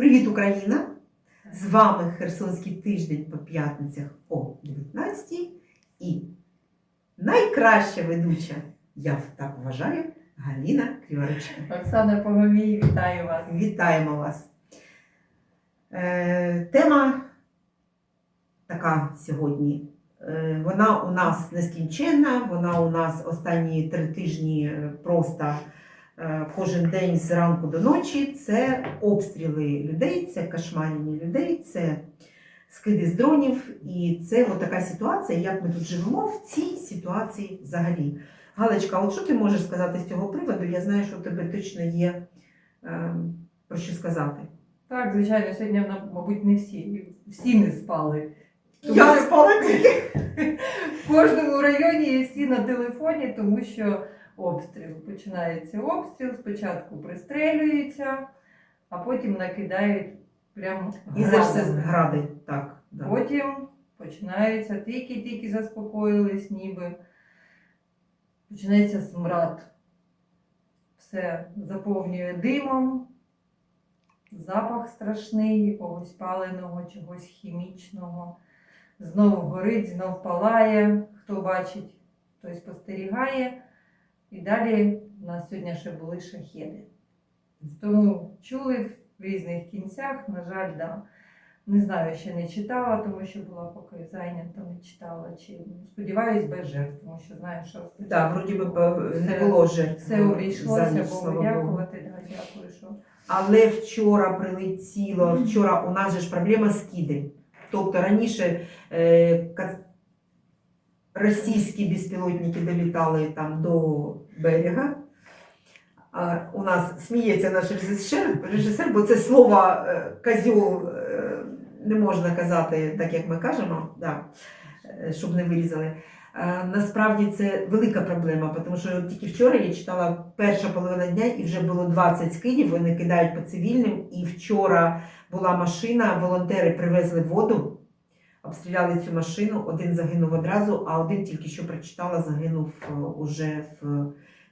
Привіт, Україна! З вами Херсонський тиждень по п'ятницях о 19 і найкраща ведуча, я так вважаю, Галіна Криворучка. Оксана Погомій, вітаю вас. Вітаємо вас. Е, тема така сьогодні. Е, вона у нас нескінченна, вона у нас останні три тижні просто кожен день з ранку до ночі. Це обстріли людей, це кошмарення людей, це скиди з дронів. І це от така ситуація, як ми тут живемо в цій ситуації взагалі. Галочка, от що ти можеш сказати з цього приводу? Я знаю, що у тебе точно є е, про що сказати. Так, звичайно, сьогодні, мабуть, не всі. Всі не спали. Тому Я спала тільки. В кожному районі всі на телефоні, тому що обстріл. Починається обстріл, спочатку пристрелюються, а потім накидають прямо І за все градами. гради. Так, да. Потім починаються тільки-тільки заспокоїлись, ніби починається смрад. Все заповнює димом, запах страшний, якогось паленого, чогось хімічного. Знову горить, знов палає. Хто бачить, той спостерігає. І далі у нас сьогодні ще були шахеди. Тому чули в різних кінцях, на жаль, да. Не знаю, ще не читала, тому що була поки зайнята, не читала. Чи сподіваюсь, без жертв, тому що знаю, що Да, вроді би не було жертв. все обійшлося, Богу дякувати. Да, дякую, що Але вчора прилетіло, вчора у нас же ж проблема скиди. Тобто раніше е, російські безпілотники долітали там до берега. У нас сміється наш режисер, режисер бо це слово е, козьол е, не можна казати так, як ми кажемо, да, е, щоб не вирізали. Насправді це велика проблема, тому що тільки вчора я читала перша половина дня і вже було 20 скидів, вони кидають по цивільним. І вчора була машина, волонтери привезли воду, обстріляли цю машину, один загинув одразу, а один тільки що прочитала, загинув е, уже в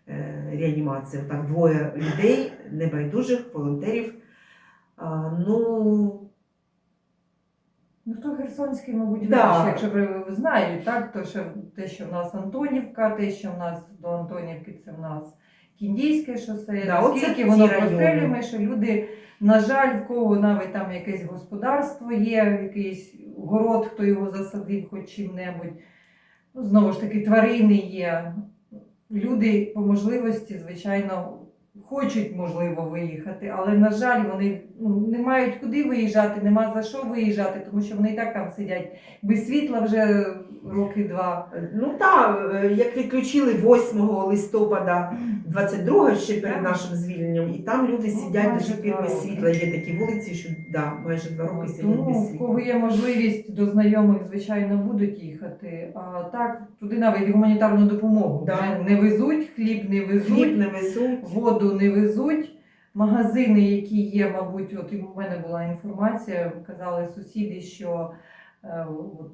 е, реанімації. Так, двоє людей, небайдужих, волонтерів. Ну, Ну, хто Херсонський, мабуть, Да. да. якщо ви знають, так, то що те, що в нас Антонівка, те, що в нас до Антонівки, це в нас Кіндійське шосе, Да, оце воно прострілює, що люди, на жаль, в кого навіть там якесь господарство є, якийсь город, хто його засадив хоч чим-небудь. Ну, знову ж таки, тварини є. Люди по можливості, звичайно, хочуть, можливо, виїхати, але, на жаль, вони ну, не мають куди виїжджати, нема за що виїжджати, тому що вони і так там сидять без світла вже роки два. Ну так, е, як відключили 8 листопада 22 ще перед нашим звільненням, і там люди Ну, сидять до сих пір без світла. Є такі вулиці, що да, майже два роки сидять Тому без в кого є можливість до знайомих, звичайно, будуть їхати. А так, туди навіть гуманітарну допомогу Да. вже не везуть, хліб не везуть. Хліб не везуть. воду не везуть. Магазини, які є, мабуть, от і в мене була інформація, казали сусіди, що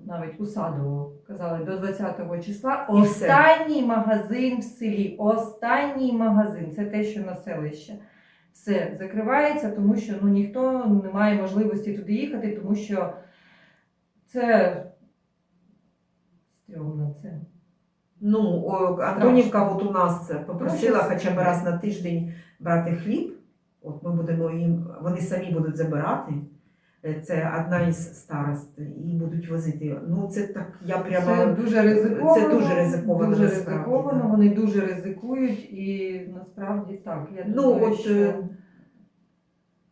навіть у Садово казали до 20-го числа І останній магазин в селі, останній магазин це те, що на селище. Все закривається, тому що ну, ніхто не має можливості туди їхати, тому що це стрьомно це. Ну, о, Антонівка от у нас це попросила хоча б раз на тиждень брати хліб. От ми будемо їм, вони самі будуть забирати. Е, Це одна із старост, і будуть возити. Ну, це так, я прямо. Це дуже ризиковано. Це дуже ризиковано, Дуже насправді, ризиковано, да. вони дуже ризикують і насправді так. Я Ну, думаю, от, що... е,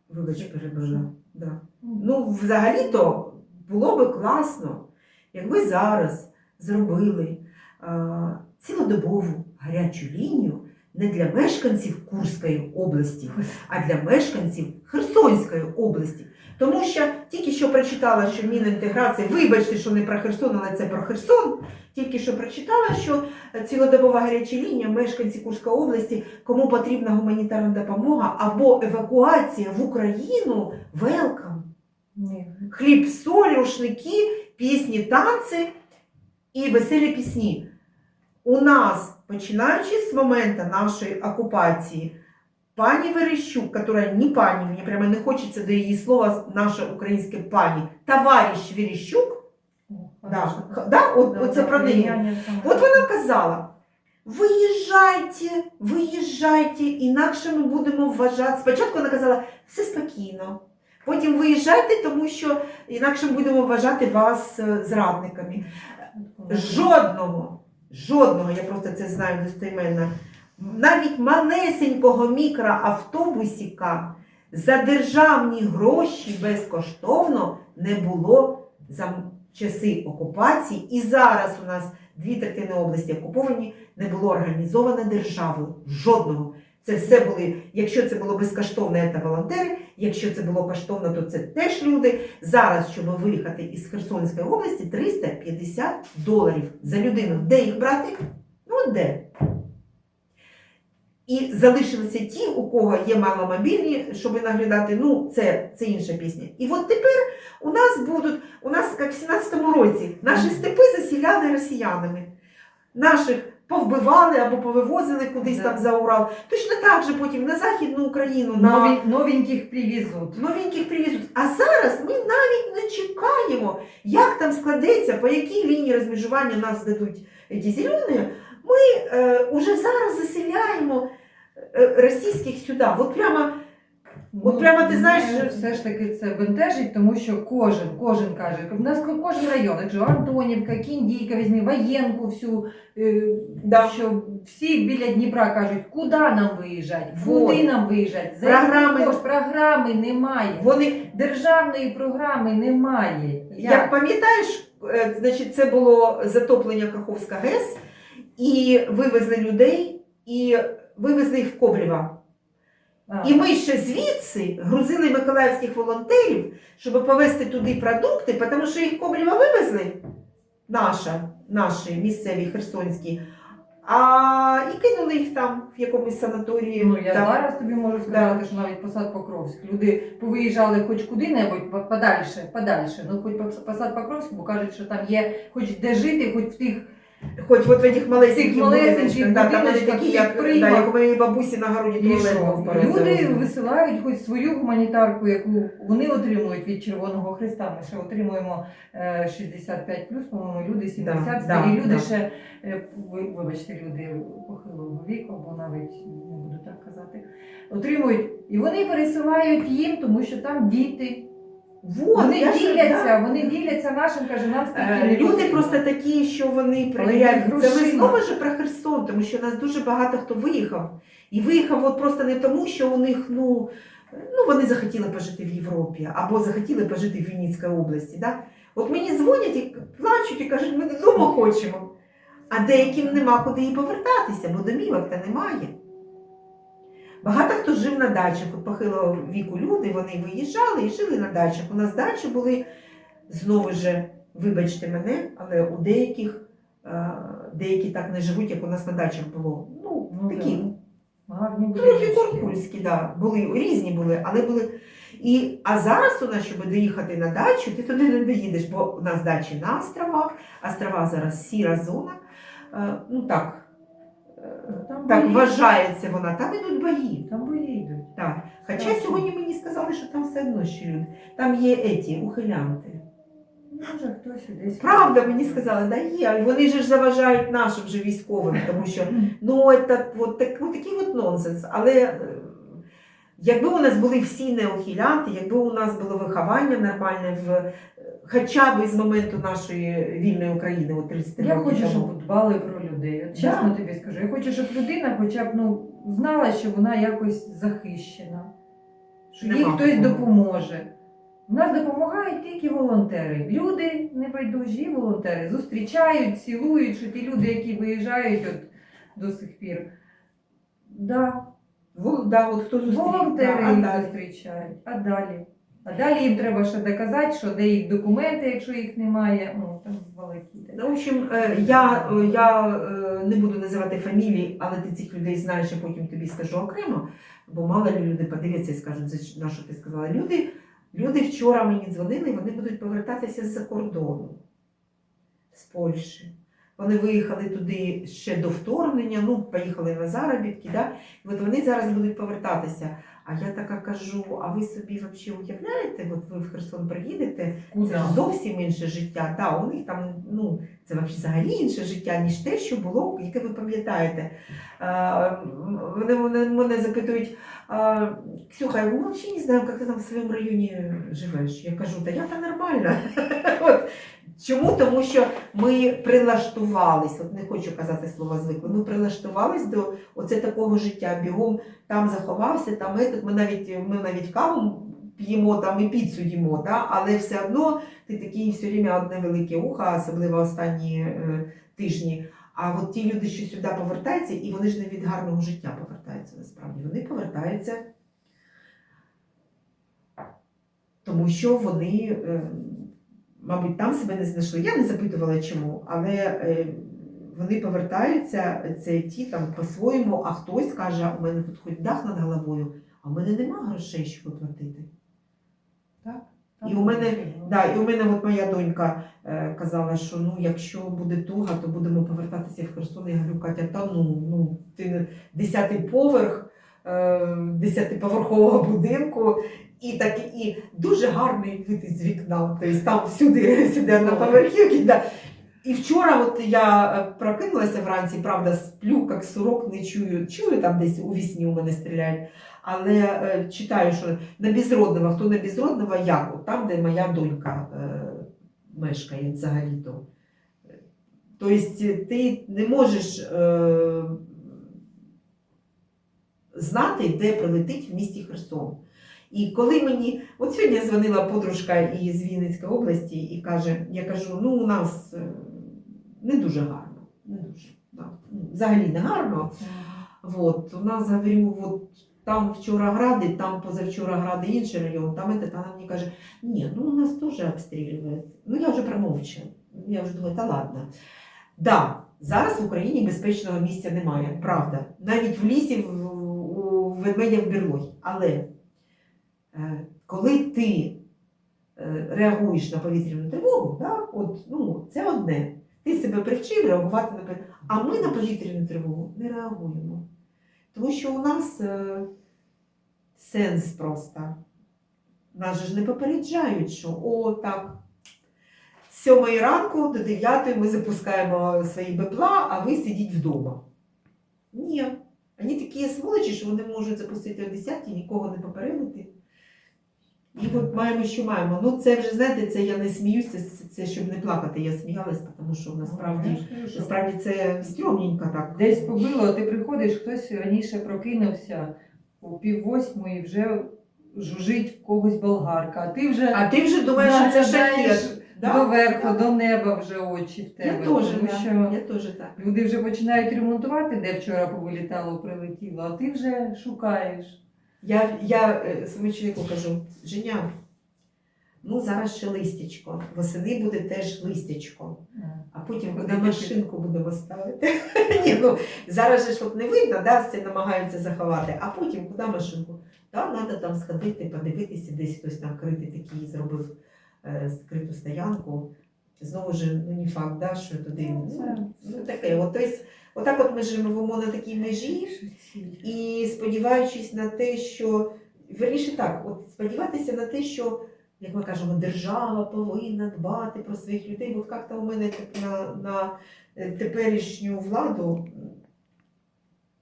Вибач, перебила. Да. Ну, Ну, взагалі-то було би класно, якби зараз зробили а, цілодобову гарячу лінію не для мешканців Курської області, а для мешканців Херсонської області. Тому що тільки що прочитала, що Мінінтеграції, вибачте, що не про Херсон, але це про Херсон. Тільки що прочитала, що цілодобова гаряча лінія мешканці Курської області, кому потрібна гуманітарна допомога або евакуація в Україну, велкам. Хліб, соль, рушники, пісні, танці і веселі пісні. У нас, починаючи з моменту нашої окупації, пані Верещук, которая не пані, мені прямо не хочеться до її слова наше українське пані, товариш Верещук, да, да, от, Да, оце про неї. От вона казала: виїжджайте, виїжджайте, інакше ми будемо вважати. Спочатку вона казала, все спокійно. Потім виїжджайте, тому що інакше ми будемо вважати вас е, зрадниками. Жодного, жодного, я просто це знаю достеменно, навіть малесенького мікроавтобусіка за державні гроші безкоштовно не було за часи окупації. І зараз у нас дві третини області окуповані, не було організовано державою. Жодного. Це все були, якщо це було безкоштовно, це волонтери, якщо це було коштовно, то це теж люди. Зараз, щоб виїхати із Херсонської області, 350 доларів за людину. Де їх брати? Ну де? І залишилися ті, у кого є маломобільні, щоб наглядати. Ну, це, це інша пісня. І от тепер у нас будуть, у нас, як в 17-му році, наші степи засіляли росіянами. Наших повбивали або повивозили кудись Да. там за Урал. Точно так же потім на Західну Україну, на Нові, новеньких привезуть. новеньких привезуть. А зараз ми навіть не чекаємо, як там складеться, по якій лінії розмежування нас дадуть ці зелені. Ми е, уже зараз заселяємо е, російських сюди. От прямо От прямо ти знаєш, мене все ж таки це бентежить, тому що кожен, кожен каже, в нас кожен район, якщо Антонівка, Кіндійка, візьми, Воєнку всю, е, Да. що всі біля Дніпра кажуть, куди нам виїжджати, Вот. куди нам виїжджати, за Програми. який програми немає, вони, державної програми немає. як пам'ятаєш, е, значить, це було затоплення Каховська ГЕС, і вивезли людей, і вивезли їх в Коблєва. І ми ще звідси грузили миколаївських волонтерів, щоб повезти туди продукти, тому що їх Коблєва вивезли, наша, наші місцеві херсонські, а і кинули їх там в якомусь санаторії. Ну, я там. зараз тобі можу сказати, що навіть посад Покровськ. Люди повиїжджали хоч куди-небудь подальше, подальше. Ну, хоч по- посад Покровськ, бо кажуть, що там є хоч де жити, хоч в тих Хоч от в этих малесеньких малесеньких да, там вони будиночках, такі, всіх як, да, приймах. як у моєї бабусі на городі І туалет що? був Люди висилають хоч свою гуманітарку, яку вони отримують від Червоного Христа. Ми ще отримуємо е, 65 по-моєму, люди 70, Да, старі да, люди да. ще, е, ви- вибачте, люди похилого віку, бо навіть не буду так казати, отримують. І вони пересилають їм, тому що там діти. Вот, вони я ж- діляться, да. вони діляться нашим, каже, нам стільки Е, Люди просто такі, що вони як Це ми знову ж про Херсон, тому що у нас дуже багато хто виїхав. І виїхав от просто не тому, що у них ну, ну вони захотіли пожити в Європі або захотіли пожити в Вінницькій області. Да? От мені дзвонять і плачуть і кажуть, ми додому хочемо. А деяким нема куди і повертатися, бо домівок та немає. Багато хто жив на дачах, от похилого віку люди, вони виїжджали і жили на дачах. У нас дачі були знову ж, вибачте мене, але у деяких деякі так не живуть, як у нас на дачах було. Ну, Ну, такі. Гарні трохи будиночки. да, були різні були, але були. І, а зараз у нас, щоб доїхати на дачу, ти туди не доїдеш, бо у нас дачі на островах, острова зараз сіра зона. Е, ну так, Там так бої. вважається вона, там ідуть бої. Там бої йдуть. Так. Хоча Страшно. сьогодні мені сказали, що там все одно ще люди. Там є еті, ухилянти. Може, хтось десь. Правда, мені сказали, да є. Вони ж заважають нашим же військовим, тому що ну це от, так, от такий от нонсенс. Але е, якби у нас були всі неухилянти, якби у нас було виховання нормальне в хоча б із моменту нашої вільної України, от 30 Я хочу, тому. щоб дбали про людей. От чесно Да. тобі скажу. Я хочу, щоб людина хоча б ну, знала, що вона якось захищена, що їй Нема хтось такого. допоможе. У нас допомагають тільки волонтери. Люди небайдужі волонтери зустрічають, цілують, що ті люди, які виїжджають от до сих пір. Да, Вол- да, от хто зустрів, волонтери да, а їх далі? зустрічають. А далі? А далі їм треба ще доказати, що де їх документи, якщо їх немає. Ну, там балакіти. Ну, в общем, е, я, е, я е, не буду називати фамілії, але ти цих людей знаєш, я потім тобі скажу окремо, бо мало ли люди подивляться і скажуть, «За що- на що ти сказала. Люди, люди вчора мені дзвонили, вони будуть повертатися з-за кордону, з Польщі. Вони виїхали туди ще до вторгнення, ну, поїхали на заробітки, да? і от вони зараз будуть повертатися. А я така кажу: а ви собі взагалі уявляєте, от ви в Херсон приїдете, це ж зовсім інше життя. Да, у них там ну, це взагалі інше життя, ніж те, що було, яке ви пам'ятаєте. Вони, вони мене запитують, Ксюха, ми взагалі не знаємо, як ти там в своєму районі живеш. Я кажу, та я там нормально. Чому? Тому що ми прилаштувались, от не хочу казати слово звикли, ми прилаштувались до оце такого життя. Бігом там заховався, там етот. Ми навіть ми навіть каву п'ємо там і піцу їмо, да? але все одно ти такий все время одне велике ухо, особливо останні е, тижні. А от ті люди, що сюди повертаються, і вони ж не від гарного життя повертаються насправді. Вони повертаються, тому що вони, е, мабуть, там себе не знайшли. Я не запитувала чому, але е, вони повертаються, це ті там по-своєму, а хтось каже, у мене тут хоч дах над головою, а в мене нема грошей, щоб оплатити. І у мене, Да, і у мене от моя донька е, казала, що ну, якщо буде туга, то будемо повертатися в Херсон. Я говорю, Катя, та ну, ну ти десятий поверх десятиповерхового будинку, і так і дуже гарний вид із вікна. Тобто там всюди, всюди на поверхівці. Да. І вчора от я е, прокинулася вранці, правда, сплю, як сурок, не чую. Чую там десь у вісні у мене стріляють. Але е, читаю, що на безродного, хто на безродного, я, от там, де моя донька е, мешкає взагалі-то. Тобто ти не можеш е, знати, де прилетить в місті Херсон. І коли мені, от сьогодні дзвонила подружка із Вінницької області і каже, я кажу, ну у нас е, не дуже гарно. Не дуже, да. Ну, Взагалі не гарно. Вот, у нас, говорю, вот там вчора гради, там позавчора гради інший район, там это, та мені каже, ні, ну у нас теж обстрілюють. Ну я вже промовчу. Я вже думаю, та ладно. Да, зараз в Україні безпечного місця немає, правда. Навіть в лісі в, ведмедя в берлогі. Але е, коли ти е, реагуєш на повітряну тривогу, да, от, ну, це одне. Ти себе привчив реагувати на повітряну а ми на повітряну тривогу не реагуємо. Тому що у нас е, сенс просто. Нас же ж не попереджають, що о, так. З 7 ранку до 9 ми запускаємо свої бепла, а ви сидіть вдома. Ні. Вони такі сволочі, що вони можуть запустити о 10 нікого не попередити. І от маємо, що маємо. Ну, це вже, знаєте, це я не сміюся, це, це щоб не плакати. Я сміялась, тому що насправді. Насправді це стрьомненько так. Десь побило, ти приходиш, хтось раніше прокинувся о пів восьмої вже жужить в когось болгарка, а ти вже А ти вже думаєш, що це заглядаєш шахет. доверху, до неба вже очі в Я тебе. теж, тому да. що я теж так. люди вже починають ремонтувати, де вчора повилітало, прилетіло, а ти вже шукаєш. Я, я е, своєму чоловіку кажу, Женя, ну зараз ще листячко, восени буде теж листячко, а потім Куди ти машинку будемо ставити. Ні, ну, зараз же ж от не видно, да, все намагаються заховати, а потім куди машинку? Та треба там сходити, подивитися, десь хтось там критий такий зробив скриту стоянку. Знову ж, ну не факт, да, що туди. Ну, Ну, ну, таке. От, тобто, отак от ми живемо на такій межі. І сподіваючись на те, що вірніше так, от сподіватися на те, що, як ми кажемо, держава повинна дбати про своїх людей. От як-то у мене на, на е, теперішню владу.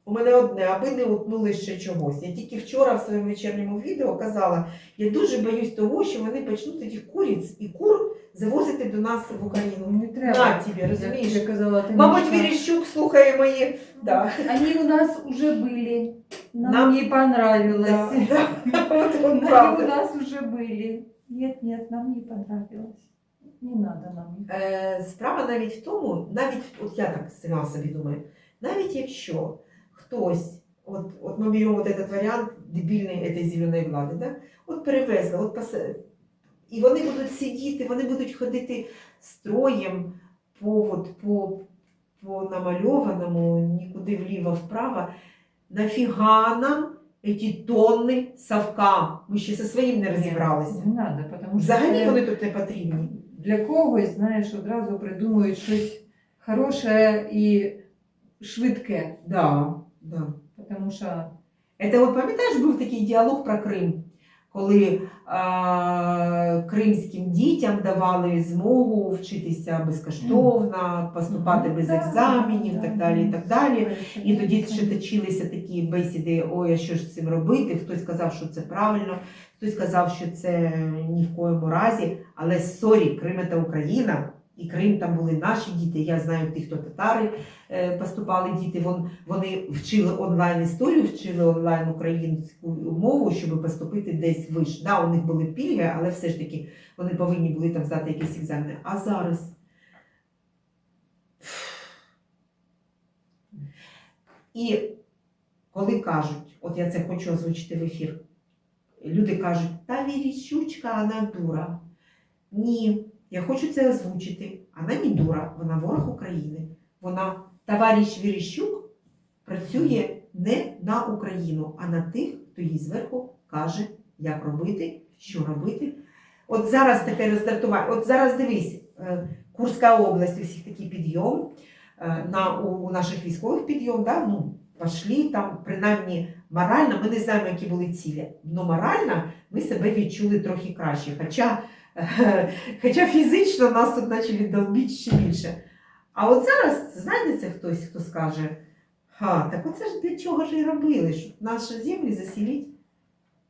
У мене одне, аби не утнули ще чогось. Я тільки вчора в своєму вечірньому відео казала, я дуже боюсь того, що вони почнуть таких куриць і кур завозити до нас в Україну. Не треба. На тобі, розумієш? Я казала, ти Мабуть, Віріщук слухає мої. Да. Они у нас уже были. Нам, Нам- не понравилось. Да, да. Они у нас уже были. Нет, нет, нам не понравилось. Не надо нам. Е, Справа навіть в тому, навіть от я так сама собі думаю, навіть якщо хтось, от, от ми беремо от этот варіант дебільної этой зеленої влади, да? от перевезли, от пос- і вони будуть сидіти, вони будуть ходити строєм по, от, по, по намальованому, нікуди вліво-вправо. Нафіга нам ці тонни совка? Ми ще зі своїм не розібралися. Не надо, потому що Взагалі це вони тут не потрібні. для когось, знаєш, одразу придумують щось хороше і швидке. Да, да. Тому що Это от пам'ятаєш, був такий діалог про Крим, коли а, кримським дітям давали змогу вчитися безкоштовно, поступати без екзаменів, так далі. І так далі. І тоді ще ще точилися такі бесіди, ой, а що ж з цим робити? Хтось казав, що це правильно, хтось казав, що це ні в коєму разі. Але сорі, Крим це Україна, і Крим там були наші діти. Я знаю тих, хто татари е, поступали діти. Вон, вони вчили онлайн історію, вчили онлайн українську мову, щоб поступити десь вище. Да, у них були пільги, але все ж таки вони повинні були там здати якісь екзамени. А зараз. І коли кажуть, от я це хочу озвучити в ефір, люди кажуть, та Віріщучка, вона дура. Ні, я хочу це озвучити. Вона не дура, вона ворог України. Вона, товариш Віріщук, працює не на Україну, а на тих, хто їй зверху каже, як робити, що робити. От зараз таке роздратування. От зараз дивись, е, Курська область, у всіх такий підйом, е, на, у, наших військових підйом, да? ну, пошли там, принаймні морально, ми не знаємо, які були цілі. але морально ми себе відчули трохи краще. Хоча, хоча фізично нас тут почали долбити ще більше. А от зараз знайдеться хтось, хто скаже, ха, так оце ж для чого ж і робили, щоб наші землі засілити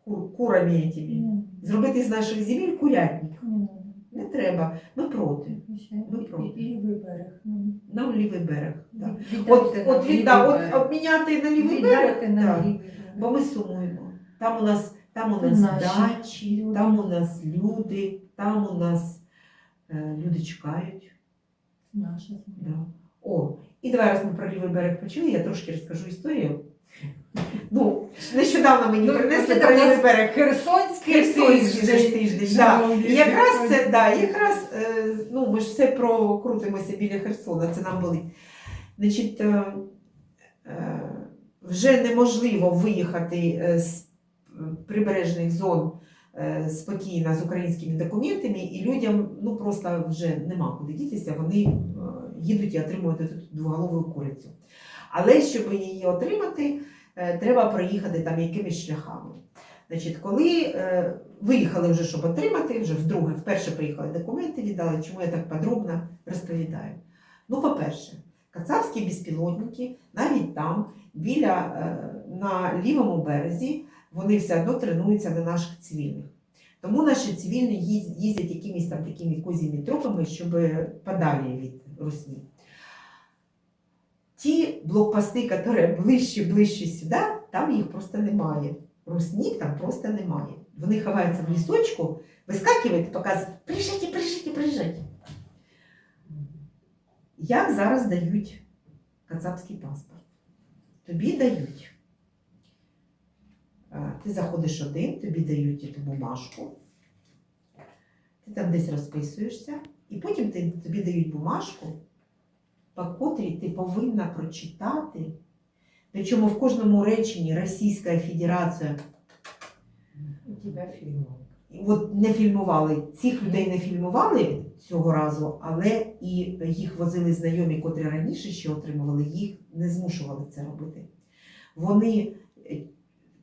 кур, курами этими. Зробити з наших земель курятник. Не треба. Ми проти. Ми проти. Лівий берег. Нам лівий берег. Віддайте От, от, лівий від, да, берег. от обміняти на лівий берег, берег. бо ми сумуємо. Там у нас, там у нас дачі, там у нас люди, там у нас е, люди чекають. Наша. Да. О, і давай раз ми про лівий берег почали, я трошки розкажу історію. Ну, нещодавно мені Ну, принесли про лівий берег. Херсонський Херсонський ж тиждень. Да. І якраз це, да, якраз, е, ну, ми ж все прокрутимося біля Херсона, це нам болить. Значить, е, вже неможливо виїхати з прибережних зон е, спокійно з українськими документами, і людям ну, просто вже нема куди дітися, вони е, їдуть і отримують цю двоголову курицю. Але щоб її отримати, е, треба проїхати там якимись шляхами. Значить, коли виїхали вже, щоб отримати, вже вдруге, вперше приїхали документи, віддали, чому я так подробно розповідаю. Ну, по-перше, кацапські безпілотники навіть там, біля, на лівому березі, вони все одно тренуються на наших цивільних. Тому наші цивільні їздять якимись там такими козіми тропами, щоб подалі від русні. Ті блокпости, які ближче, ближче сюди, там їх просто немає. Руснік там просто немає. Вони ховаються в лісочку, вискакують і показують, приїжджайте, приїжджайте, приїжджайте. Як зараз дають кацапський паспорт? Тобі дають. Ти заходиш один, тобі дають цю бумажку, ти там десь розписуєшся, і потім ти, тобі дають бумажку, по котрій ти повинна прочитати. Причому в кожному реченні Російська Федерація от не фільмували. Цих людей не фільмували цього разу, але і їх возили знайомі, котрі раніше ще отримували, їх не змушували це робити. Вони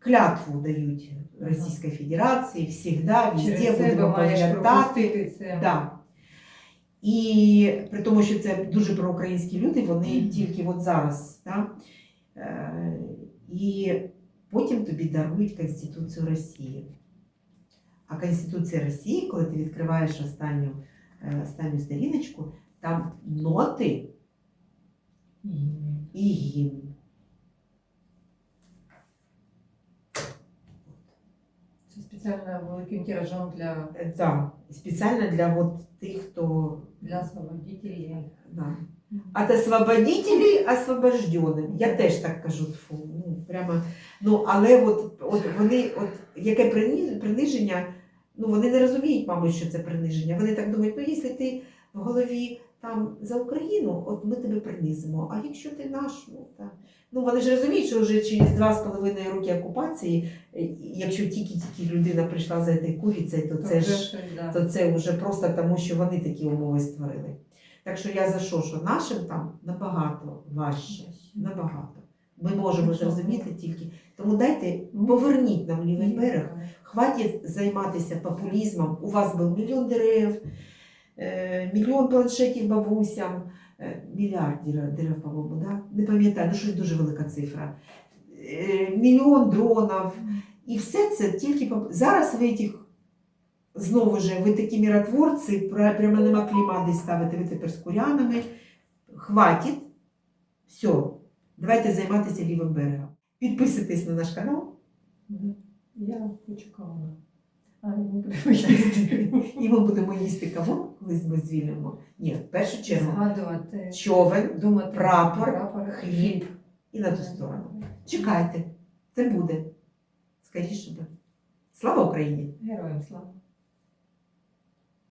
клятву дають Російській Федерації, всігда, везде себе будемо пам'ятати. Да. І при тому, що це дуже проукраїнські люди, вони тільки от зараз. Да? Е, і потім тобі дарують Конституцію Росії. А Конституція Росії, коли ти відкриваєш останню, е, останню сторіночку, там ноти і гімн. Це спеціально великим тиражом для, Да, спеціально для от тих, хто для освободителей. Да. От освободителей освобожденным. Я теж так кажу. Фу, ну, прямо, ну, але от, от вони, от, яке приниження, ну вони не розуміють, мабуть, що це приниження. Вони так думають, ну якщо ти в голові там за Україну, от ми тебе принизимо. А якщо ти наш, ну так. Ну вони ж розуміють, що вже через два з половиною роки окупації, е, якщо тільки-тільки людина прийшла за цією курицею, то це ж да. то це вже просто тому, що вони такі умови створили. Так що я за що, що нашим там набагато важче. Набагато. Ми можемо зрозуміти тільки. Тому дайте, поверніть нам лівий берег. Хватить займатися популізмом. У вас був мільйон дерев, мільйон планшетів бабусям, е, мільярд дерев, по-моєму, да? не пам'ятаю, ну щось дуже велика цифра. Е, Мільйон дронів. І все це тільки зараз ви тих, знову ж, ви такі міротворці, прямо нема кліма десь ставити, ви тепер з курянами. Хватить. Все, давайте займатися лівим берегом. Підписуйтесь на наш канал. Я хочу каву. А, їсти. І ми будемо їсти кавун, колись ми звільнимо. Ні, в першу чергу Згадувати, човен думати прапор, прапор, хліб і на ту сторону. Чекайте, це буде. Скоріше. Слава Україні! Героям слава.